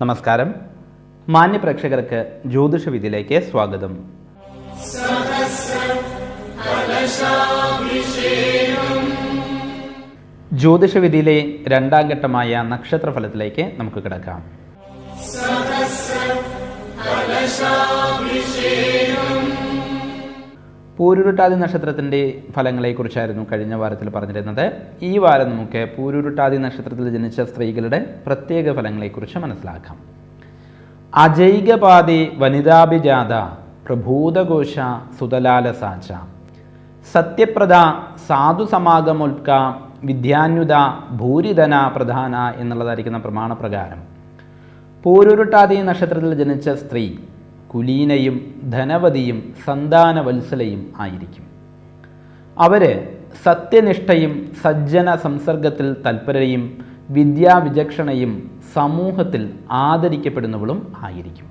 നമസ്കാരം. മാന്യ പ്രേക്ഷകർക്ക് ജ്യോതിഷവിധിയിലേക്ക് സ്വാഗതം. ജ്യോതിഷവിധിയിലെ രണ്ടാം ഘട്ടമായ നക്ഷത്രഫലത്തിലേക്ക് നമുക്ക് കിടക്കാം. പൂരുരുട്ടാതി നക്ഷത്രത്തിന്റെ ഫലങ്ങളെക്കുറിച്ചായിരുന്നു കഴിഞ്ഞ വാരത്തിൽ പറഞ്ഞിരുന്നത്. ഈ വാരം നമുക്ക് പൂരുരുട്ടാതി നക്ഷത്രത്തിൽ ജനിച്ച സ്ത്രീകളുടെ പ്രത്യേക ഫലങ്ങളെക്കുറിച്ച് മനസ്സിലാക്കാം. അജൈകപാതി വനിതാഭിജാത പ്രഭൂതഘോഷ സുതലാലസാച. സത്യപ്രദ സാധുസമാഗമോൽക്ക വിദ്യാന്യുത ഭൂരിധന പ്രധാന എന്നുള്ളതായിരിക്കുന്ന പ്രമാണപ്രകാരം പൂരുരുട്ടാതി നക്ഷത്രത്തിൽ ജനിച്ച സ്ത്രീ കുലീനയും ധനവതിയും സന്താനവത്സലയും ആയിരിക്കും. അവർ സത്യനിഷ്ഠയും സജ്ജന സംസർഗത്തിൽ തൽപരയും വിദ്യാവിചക്ഷണയും സമൂഹത്തിൽ ആദരിക്കപ്പെടുന്നവളും ആയിരിക്കും.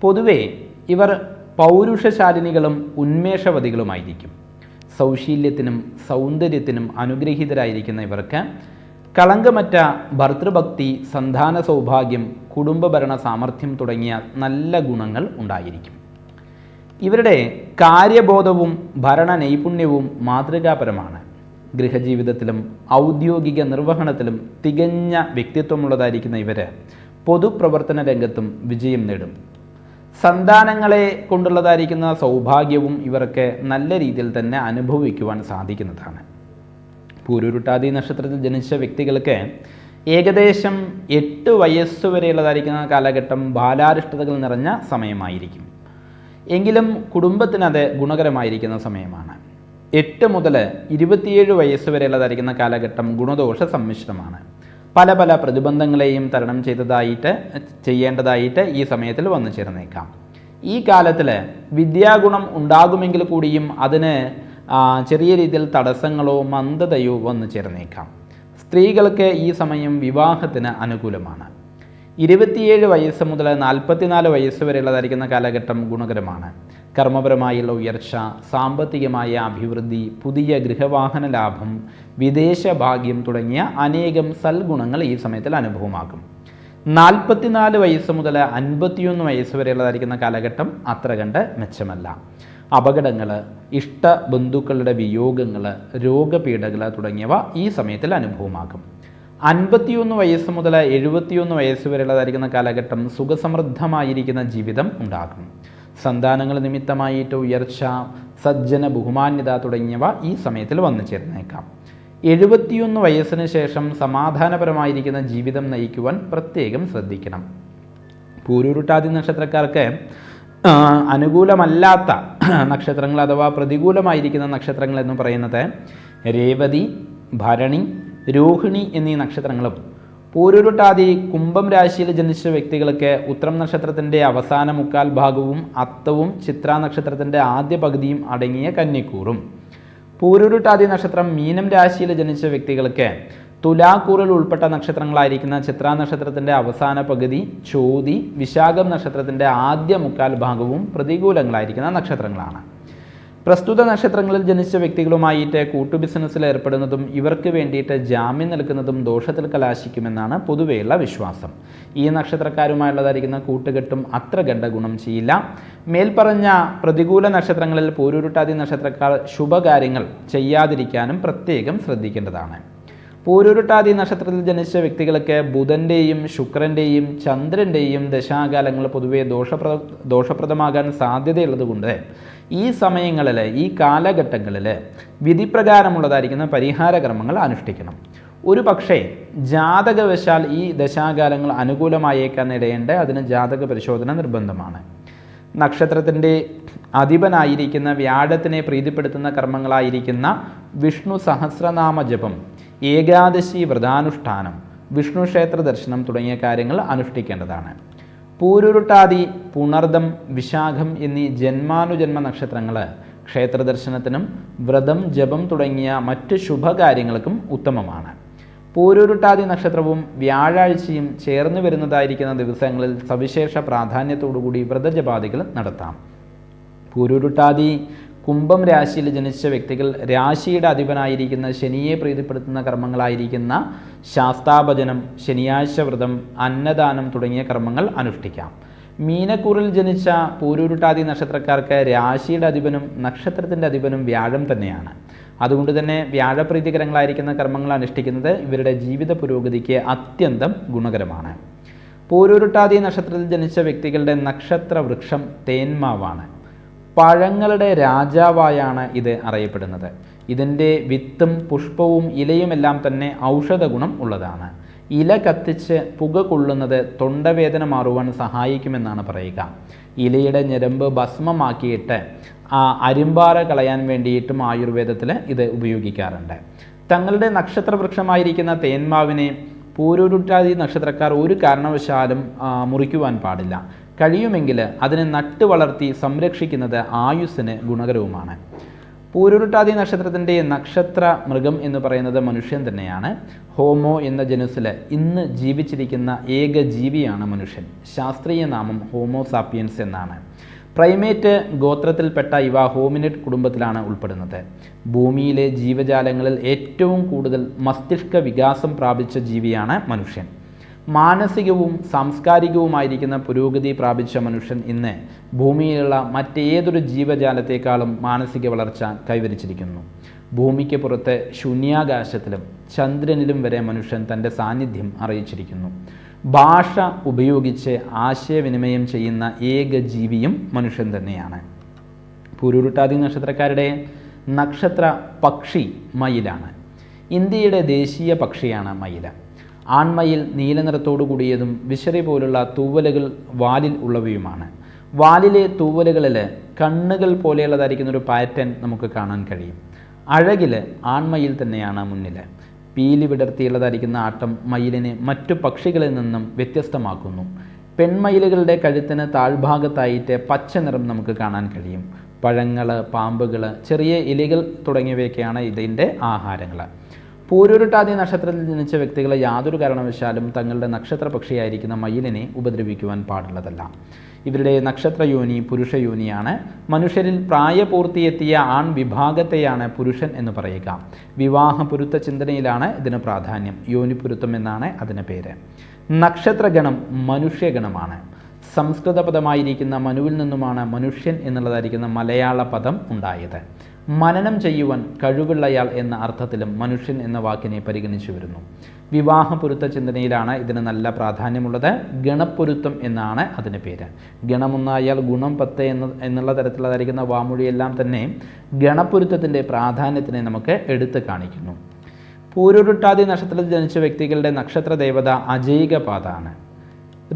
പൊതുവെ ഇവർ പൗരുഷശാലിനികളും ഉന്മേഷവതികളുമായിരിക്കും. സൗശീല്യത്തിനും സൗന്ദര്യത്തിനും അനുഗ്രഹീതരായിരിക്കുന്ന ഇവർക്ക് കളങ്കമറ്റ ഭർതൃഭക്തി സന്താന സൗഭാഗ്യം കുടുംബഭരണ സാമർഥ്യം തുടങ്ങിയ നല്ല ഗുണങ്ങൾ ഉണ്ടായിരിക്കും. ഇവരുടെ കാര്യബോധവും ഭരണ നൈപുണ്യവും മാതൃകാപരമാണ്. ഗൃഹജീവിതത്തിലും ഔദ്യോഗിക നിർവഹണത്തിലും തികഞ്ഞ വ്യക്തിത്വമുള്ളതായിരിക്കുന്ന ഇവർ പൊതുപ്രവർത്തന രംഗത്തും വിജയം നേടും. സന്താനങ്ങളെ കൊണ്ടുള്ളതായിരിക്കുന്ന സൗഭാഗ്യവും ഇവർക്ക് നല്ല രീതിയിൽ തന്നെ അനുഭവിക്കുവാൻ സാധിക്കുന്നതാണ്. പൂരുരുട്ടാതി നക്ഷത്രത്തിൽ ജനിച്ച വ്യക്തികൾക്ക് ഏകദേശം എട്ട് വയസ്സ് വരെയുള്ളതായിരിക്കുന്ന കാലഘട്ടം ബാലാരിഷ്ടതകൾ നിറഞ്ഞ സമയമായിരിക്കും. എങ്കിലും കുടുംബത്തിന് അത് ഗുണകരമായിരിക്കുന്ന സമയമാണ്. എട്ട് മുതൽ ഇരുപത്തിയേഴ് വയസ്സ് വരെയുള്ളതായിരിക്കുന്ന കാലഘട്ടം ഗുണദോഷ സമ്മിശ്രമാണ്. പല പല പ്രതിബന്ധങ്ങളെയും തരണം ചെയ്തതായിട്ട് ചെയ്യേണ്ടതായിട്ട് ഈ സമയത്തിൽ വന്നു ചേർന്നേക്കാം. ഈ കാലത്തിൽ വിദ്യാഗുണം ഉണ്ടാകുമെങ്കിൽ കൂടിയും അതിന് ചെറിയ രീതിയിൽ തടസ്സങ്ങളോ മന്ദതയോ വന്നു ചേർന്നേക്കാം. സ്ത്രീകൾക്ക് ഈ സമയം വിവാഹത്തിന് അനുകൂലമാണ്. ഇരുപത്തിയേഴ് വയസ്സ് മുതൽ നാൽപ്പത്തിനാല് വയസ്സ് വരെയുള്ളതായിരിക്കുന്ന കാലഘട്ടം ഗുണകരമാണ്. കർമ്മപരമായുള്ള ഉയർച്ച സാമ്പത്തികമായ അഭിവൃദ്ധി പുതിയ ഗൃഹവാഹന ലാഭം വിദേശ ഭാഗ്യം തുടങ്ങിയ അനേകം സൽഗുണങ്ങൾ ഈ സമയത്തിൽ അനുഭവമാകും. നാൽപ്പത്തിനാല് വയസ്സ് മുതൽ അൻപത്തിയൊന്ന് വയസ്സ് വരെയുള്ളതായിരിക്കുന്ന കാലഘട്ടം അത്ര കണ്ട് മെച്ചമല്ല. അപകടങ്ങൾ ഇഷ്ട ബന്ധുക്കളുടെ വിയോഗങ്ങൾ രോഗപീഠകൾ തുടങ്ങിയവ ഈ സമയത്തിൽ അനുഭവമാകും. അൻപത്തിയൊന്ന് വയസ്സ് മുതൽ എഴുപത്തിയൊന്ന് വയസ്സ് വരെയുള്ളതായിരിക്കുന്ന കാലഘട്ടം സുഖസമൃദ്ധമായിരിക്കുന്ന ജീവിതം ഉണ്ടാകും. സന്താനങ്ങൾ നിമിത്തമായിട്ട് ഉയർച്ച സജ്ജന ബഹുമാന്യത തുടങ്ങിയവ ഈ സമയത്തിൽ വന്നു ചേർന്നേക്കാം. എഴുപത്തിയൊന്ന് വയസ്സിന് ശേഷം സമാധാനപരമായിരിക്കുന്ന ജീവിതം നയിക്കുവാൻ പ്രത്യേകം ശ്രദ്ധിക്കണം. പൂരുരുട്ടാതി നക്ഷത്രക്കാർക്ക് അനുകൂലമല്ലാത്ത നക്ഷത്രങ്ങൾ അഥവാ പ്രതികൂലമായിരിക്കുന്ന നക്ഷത്രങ്ങൾ എന്ന് പറയുന്നത് രേവതി ഭരണി രോഹിണി എന്നീ നക്ഷത്രങ്ങളും. പൂരുരുട്ടാതി കുംഭം രാശിയിൽ ജനിച്ച വ്യക്തികൾക്ക് ഉത്രം നക്ഷത്രത്തിന്റെ അവസാന മുക്കാൽ ഭാഗവും അത്തവും ചിത്ര നക്ഷത്രത്തിന്റെ ആദ്യ പകുതിയും അടങ്ങിയ കന്നിക്കൂറും. പൂരുരുട്ടാതി നക്ഷത്രം മീനം രാശിയിൽ ജനിച്ച വ്യക്തികൾക്ക് തുലാക്കൂറിൽ ഉൾപ്പെട്ട നക്ഷത്രങ്ങളായിരിക്കുന്ന ചിത്ര നക്ഷത്രത്തിന്റെ അവസാന പകുതി ചോതി വിശാഖം നക്ഷത്രത്തിന്റെ ആദ്യ മുക്കാൽ ഭാഗവും പ്രതികൂലങ്ങളായിരിക്കുന്ന നക്ഷത്രങ്ങളാണ്. പ്രസ്തുത നക്ഷത്രങ്ങളിൽ ജനിച്ച വ്യക്തികളുമായിട്ട് കൂട്ടു ബിസിനസ്സിൽ ഏർപ്പെടുന്നതും ഇവർക്ക് വേണ്ടിയിട്ട് ജാമ്യം നൽകുന്നതും ദോഷത്തിൽ കലാശിക്കുമെന്നാണ് പൊതുവെയുള്ള വിശ്വാസം. ഈ നക്ഷത്രക്കാരുമായുള്ളതായിരിക്കുന്ന കൂട്ടുകെട്ടും അത്ര കണ്ട ഗുണം ചെയ്യില്ല. മേൽപ്പറഞ്ഞ പ്രതികൂല നക്ഷത്രങ്ങളിൽ പൂരുരുട്ടാതി നക്ഷത്രക്കാർ ശുഭകാര്യങ്ങൾ ചെയ്യാതിരിക്കാനും പ്രത്യേകം ശ്രദ്ധിക്കേണ്ടതാണ്. പൂരുരുട്ടാതി നക്ഷത്രത്തിൽ ജനിച്ച വ്യക്തികൾക്ക് ബുധന്റെയും ശുക്രന്റെയും ചന്ദ്രന്റെയും ദശാകാലങ്ങൾ പൊതുവേ ദോഷപ്രദ ദോഷപ്രദമാകാൻ സാധ്യതയുള്ളതുകൊണ്ട് ഈ സമയങ്ങളിൽ ഈ കാലഘട്ടങ്ങളിൽ വിധിപ്രകാരമുള്ളതായിരിക്കുന്ന പരിഹാര കർമ്മങ്ങൾ അനുഷ്ഠിക്കണം. ഒരു പക്ഷേ ജാതകവശാൽ ഈ ദശാകാലങ്ങൾ അനുകൂലമായേക്കാൻ ഇടയേണ്ട അതിന് ജാതക പരിശോധന നിർബന്ധമാണ്. നക്ഷത്രത്തിന്റെ അധിപനായിരിക്കുന്ന വ്യാഴത്തിനെ പ്രീതിപ്പെടുത്തുന്ന കർമ്മങ്ങളായിരിക്കുന്ന വിഷ്ണു സഹസ്രനാമ ജപം ഏകാദശി വ്രതാനുഷ്ഠാനം വിഷ്ണു ക്ഷേത്ര ദർശനം തുടങ്ങിയ കാര്യങ്ങൾ അനുഷ്ഠിക്കേണ്ടതാണ്. പൂരുരുട്ടാതി പുണർദം വിശാഖം എന്നീ ജന്മാനുജന്മ നക്ഷത്രങ്ങൾ ക്ഷേത്ര ദർശനത്തിനും വ്രതം ജപം തുടങ്ങിയ മറ്റ് ശുഭകാര്യങ്ങൾക്കും ഉത്തമമാണ്. പൂരുരുട്ടാതി നക്ഷത്രവും വ്യാഴാഴ്ചയും ചേർന്ന് വരുന്നതായിരിക്കുന്ന ദിവസങ്ങളിൽ സവിശേഷ പ്രാധാന്യത്തോടുകൂടി വ്രതജപാദികൾ നടത്താം. പൂരുരുട്ടാതി കുംഭം രാശിയിൽ ജനിച്ച വ്യക്തികൾ രാശിയുടെ അധിപനായിരിക്കുന്ന ശനിയെ പ്രീതിപ്പെടുത്തുന്ന കർമ്മങ്ങളായിരിക്കുന്ന ശാസ്താഭജനം ശനിയാഴ്ച വ്രതം അന്നദാനം തുടങ്ങിയ കർമ്മങ്ങൾ അനുഷ്ഠിക്കാം. മീനക്കൂറിൽ ജനിച്ച പൂരൂരുട്ടാതി നക്ഷത്രക്കാർക്ക് രാശിയുടെ അധിപനും നക്ഷത്രത്തിന്റെ അധിപനും വ്യാഴം തന്നെയാണ്. അതുകൊണ്ട് തന്നെ വ്യാഴപ്രീതികരങ്ങളായിരിക്കുന്ന കർമ്മങ്ങൾ അനുഷ്ഠിക്കുന്നത് ഇവരുടെ ജീവിത പുരോഗതിക്ക് അത്യന്തം ഗുണകരമാണ്. പൂരൂരുട്ടാതി നക്ഷത്രത്തിൽ ജനിച്ച വ്യക്തികളുടെ നക്ഷത്ര വൃക്ഷം തേന്മാവാണ് പഴങ്ങളുടെ രാജാവായാണ് ഇത് അറിയപ്പെടുന്നത്. ഇതിന്റെ വിത്തും പുഷ്പവും ഇലയുമെല്ലാം തന്നെ ഔഷധ ഗുണം ഉള്ളതാണ്. ഇല കത്തിച്ച് പുക കൊള്ളുന്നത് തൊണ്ടവേദന മാറുവാൻ സഹായിക്കുമെന്നാണ് പറയുക. ഇലയുടെ ഞരമ്പ് ഭസ്മമാക്കിയിട്ട് ആ അരിമ്പാറ കളയാൻ വേണ്ടിയിട്ടും ആയുർവേദത്തിൽ ഇത് ഉപയോഗിക്കാറുണ്ട്. തങ്ങളുടെ നക്ഷത്ര വൃക്ഷമായിരിക്കുന്ന തേന്മാവിനെ പൂരൂരുട്ടാതി നക്ഷത്രക്കാർ ഒരു കാരണവശാലും മുറിക്കുവാൻ പാടില്ല. കഴിയുമെങ്കിൽ അതിനെ നട്ടു വളർത്തി സംരക്ഷിക്കുന്നത് ആയുസ്സിന് ഗുണകരവുമാണ്. പൂരുരുട്ടാതി നക്ഷത്രത്തിന്റെ നക്ഷത്ര മൃഗം എന്ന് പറയുന്നത് മനുഷ്യൻ തന്നെയാണ്. ഹോമോ എന്ന ജനുസിൽ ഇന്ന് ജീവിച്ചിരിക്കുന്ന ഏക ജീവിയാണ് മനുഷ്യൻ. ശാസ്ത്രീയ നാമം ഹോമോ സാപ്പിയൻസ് എന്നാണ്. പ്രൈമേറ്റ് ഗോത്രത്തിൽപ്പെട്ട ഇവ ഹോമിനെറ്റ് കുടുംബത്തിലാണ് ഉൾപ്പെടുന്നത്. ഭൂമിയിലെ ജീവജാലങ്ങളിൽ ഏറ്റവും കൂടുതൽ മസ്തിഷ്ക വികാസം പ്രാപിച്ച ജീവിയാണ് മനുഷ്യൻ. മാനസികവും സാംസ്കാരികവുമായിരിക്കുന്ന പുരോഗതി പ്രാപിച്ച മനുഷ്യൻ ഇന്ന് ഭൂമിയിലുള്ള മറ്റേതൊരു ജീവജാലത്തെക്കാളും മാനസിക വളർച്ച കൈവരിച്ചിരിക്കുന്നു. ഭൂമിക്ക് പുറത്തെ ശൂന്യാകാശത്തിലും ചന്ദ്രനിലും വരെ മനുഷ്യൻ തന്റെ സാന്നിധ്യം അറിയിച്ചിരിക്കുന്നു. ഭാഷ ഉപയോഗിച്ച് ആശയവിനിമയം ചെയ്യുന്ന ഏക ജീവിയും മനുഷ്യൻ തന്നെയാണ്. പുരുരുട്ടാദി നക്ഷത്രക്കാരുടെ നക്ഷത്ര പക്ഷി മയിലാണ്. ഇന്ത്യയുടെ ദേശീയ പക്ഷിയാണ് മയില. ആൺമയിൽ നീലനിറത്തോടു കൂടിയതും വിശറി പോലുള്ള തൂവലുകൾ വാലിൽ ഉള്ളവയുമാണ്. വാലിലെ തൂവലുകളിൽ കണ്ണുകൾ പോലെയുള്ളതായിരിക്കുന്ന ഒരു പാറ്റേൺ നമുക്ക് കാണാൻ കഴിയും. അഴകിൽ ആൺമയിൽ തന്നെയാണ് മുന്നിൽ പീലി വിടർത്തിയുള്ളതായിരിക്കുന്ന ആട്ടം മയിലിനെ മറ്റു പക്ഷികളിൽ നിന്നും വ്യത്യസ്തമാക്കുന്നു. പെൺമയിലുകളുടെ കഴുത്തിന് താഴ്ഭാഗത്തായിട്ട് പച്ച നിറം നമുക്ക് കാണാൻ കഴിയും. പഴങ്ങൾ പാമ്പുകൾ ചെറിയ ഇലകൾ തുടങ്ങിയവയൊക്കെയാണ് ഇതിന്റെ ആഹാരങ്ങൾ പൂരുരുട്ടാതി നക്ഷത്രത്തിൽ ജനിച്ച വ്യക്തികളെ യാതൊരു കാരണവശാലും തങ്ങളുടെ നക്ഷത്ര പക്ഷിയായിരിക്കുന്ന മയിലിനെ ഉപദ്രവിക്കുവാൻ പാടുള്ളതല്ല. ഇവരുടെ നക്ഷത്ര യോനി പുരുഷ യോനിയാണ്. മനുഷ്യരിൽ പ്രായപൂർത്തിയെത്തിയ ആൺ വിഭാഗത്തെയാണ് പുരുഷൻ എന്ന് പറയുക. വിവാഹ പൊരുത്ത ചിന്തനയിലാണ് ഇതിന് പ്രാധാന്യം. യോനി പൊരുത്തം എന്നാണ് അതിന് പേര്. നക്ഷത്രഗണം മനുഷ്യഗണമാണ്. സംസ്കൃത പദമായിരിക്കുന്ന മനുവിൽ നിന്നുമാണ് മനുഷ്യൻ എന്നുള്ളതായിരിക്കുന്ന മലയാള പദം ഉണ്ടായത്. മനനം ചെയ്യുവാൻ കഴിവുള്ളയാൾ എന്ന അർത്ഥത്തിലും മനുഷ്യൻ എന്ന വാക്കിനെ പരിഗണിച്ചു വരുന്നു. വിവാഹ പൊരുത്ത ചിന്തനയിലാണ് ഇതിന് നല്ല പ്രാധാന്യമുള്ളത്. ഗണപ്പൊരുത്തം എന്നാണ് അതിന് പേര്. ഗണമൊന്നായാൽ ഗുണം പത്ത് എന്ന് എന്നുള്ള തരത്തിലുള്ളതായിരിക്കുന്ന വാമൊഴിയെല്ലാം തന്നെ ഗണപ്പൊരുത്തത്തിന്റെ പ്രാധാന്യത്തിനെ നമുക്ക് എടുത്തു കാണിക്കുന്നു. പൂരുരുട്ടാതി നക്ഷത്രത്തിൽ ജനിച്ച വ്യക്തികളുടെ നക്ഷത്ര ദേവത അജൈകപാതാണ്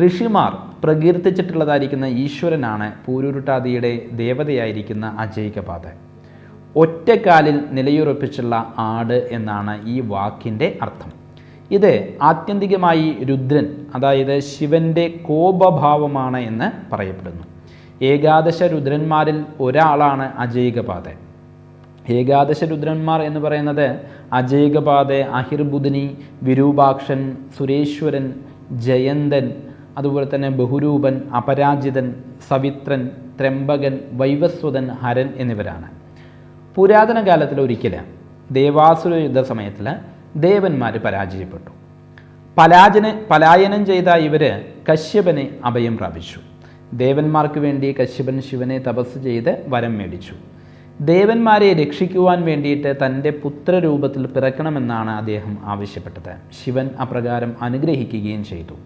ഋഷിമാർ പ്രകീർത്തിച്ചിട്ടുള്ളതായിരിക്കുന്ന ഈശ്വരനാണ് പൂരുരുട്ടാതിയുടെ ദേവതയായിരിക്കുന്ന അജൈകപാത ഒറ്റക്കാലിൽ നിലയുറപ്പിച്ചുള്ള ആട് എന്നാണ് ഈ വാക്കിന്റെ അർത്ഥം. ഇത് ആത്യന്തികമായി രുദ്രൻ അതായത് ശിവന്റെ കോപഭാവമാണ് എന്ന് പറയപ്പെടുന്നു. ഏകാദശ രുദ്രന്മാരിൽ ഒരാളാണ് അജൈകപാത ഏകാദശ രുദ്രന്മാർ എന്ന് പറയുന്നത് അജൈകപാത അഹിർബുദിനി വിരൂപാക്ഷൻ സുരേശ്വരൻ ജയന്തൻ അതുപോലെ തന്നെ ബഹുരൂപൻ അപരാജിതൻ സവിത്രൻ ത്രംബകൻ വൈവസ്വതൻ ഹരൻ എന്നിവരാണ്. പുരാതന കാലത്തിൽ ഒരിക്കൽ ദേവാസുര യുദ്ധ സമയത്തിൽ ദേവന്മാർ പരാജയപ്പെട്ടു. പലാജന പലായനം ചെയ്ത ഇവർ കശ്യപനെ അഭയം പ്രാപിച്ചു. ദേവന്മാർക്ക് വേണ്ടി കശ്യപൻ ശിവനെ തപസ് ചെയ്ത് വരം മേടിച്ചു. ദേവന്മാരെ രക്ഷിക്കുവാൻ വേണ്ടിയിട്ട് തന്റെ പുത്രരൂപത്തിൽ പിറക്കണമെന്നാണ് അദ്ദേഹം ആവശ്യപ്പെട്ടത്. ശിവൻ അപ്രകാരം അനുഗ്രഹിക്കുകയും ചെയ്തു.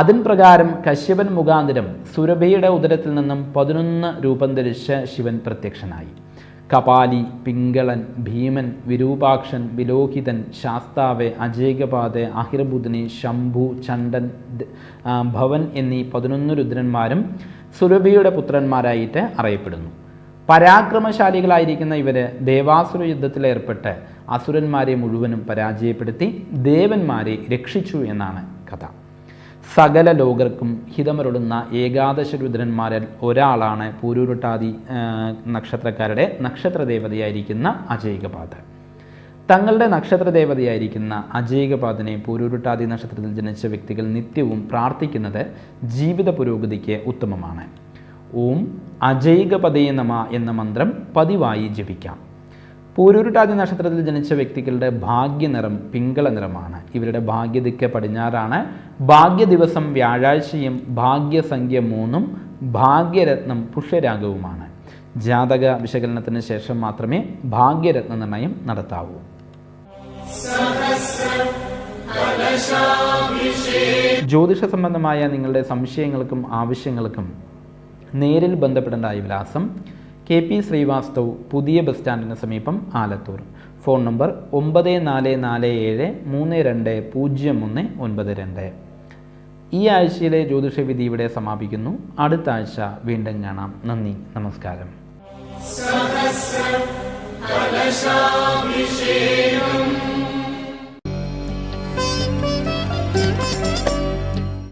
അതിൻ പ്രകാരം കശ്യപൻ മുഖാന്തരം സുരഭയുടെ ഉദരത്തിൽ നിന്നും പതിനൊന്ന് രൂപം ധരിച്ച ശിവൻ പ്രത്യക്ഷനായി. കപാലി പിങ്കളൻ ഭീമൻ വിരൂപാക്ഷൻ വിലോഹിതൻ ശാസ്താവ് അജേകപാത് അഹിർബുദിനി ശംഭു ചണ്ഡൻ ഭവൻ എന്നീ പതിനൊന്ന് രുദ്രന്മാരും സുരഭിയുടെ പുത്രന്മാരായിട്ട് അറിയപ്പെടുന്നു. പരാക്രമശാലികളായിരിക്കുന്ന ഇവർ ദേവാസുര യുദ്ധത്തിലേർപ്പെട്ട് അസുരന്മാരെ മുഴുവനും പരാജയപ്പെടുത്തി ദേവന്മാരെ രക്ഷിച്ചു എന്നാണ് കഥ. സകല ലോകർക്കും ഹിതമരുളുന്ന ഏകാദശ രുദ്രന്മാരിൽ ഒരാളാണ് പൂരൂരുട്ടാതി നക്ഷത്രക്കാരുടെ നക്ഷത്ര ദേവതയായിരിക്കുന്ന അജൈകപാത തങ്ങളുടെ നക്ഷത്ര ദേവതയായിരിക്കുന്ന അജൈകപാതനെ പൂരൂരുട്ടാതി നക്ഷത്രത്തിൽ ജനിച്ച വ്യക്തികൾ നിത്യവും പ്രാർത്ഥിക്കുന്നത് ജീവിത പുരോഗതിക്ക് ഉത്തമമാണ്. ഓം അജൈകപതേ നമ എന്ന മന്ത്രം പതിവായി ജപിക്കാം. പൂരുരുട്ടാതി നക്ഷത്രത്തിൽ ജനിച്ച വ്യക്തികളുടെ ഭാഗ്യനിറം പിങ്കള നിറമാണ്. ഇവരുടെ ഭാഗ്യദിക്ക പടിഞ്ഞാറാണ്. ഭാഗ്യ ദിവസം വ്യാഴാഴ്ചയും ഭാഗ്യസംഖ്യ മൂന്നും ഭാഗ്യരത്നം പുഷ്യരാഗവുമാണ്. ജാതക വിശകലനത്തിന് ശേഷം മാത്രമേ ഭാഗ്യരത്ന നിർണയം നടത്താവൂ. ജ്യോതിഷ സംബന്ധമായ നിങ്ങളുടെ സംശയങ്ങൾക്കും ആവശ്യങ്ങൾക്കും നേരിൽ ബന്ധപ്പെടേണ്ട വിലാസം കെ പി ശ്രീവാസ്തവ് പുതിയ ബസ് സ്റ്റാൻഡിന് സമീപം ആലത്തൂർ. ഫോൺ നമ്പർ ഒമ്പത് നാല് നാല് ഏഴ് മൂന്ന് രണ്ട് പൂജ്യം ഒന്ന് ഒൻപത് രണ്ട്. ഈ ആഴ്ചയിലെ ജ്യോതിഷവിധി ഇവിടെ സമാപിക്കുന്നു. അടുത്ത ആഴ്ച വീണ്ടും കാണാം. നന്ദി. നമസ്കാരം. കലശാഭിഷേകം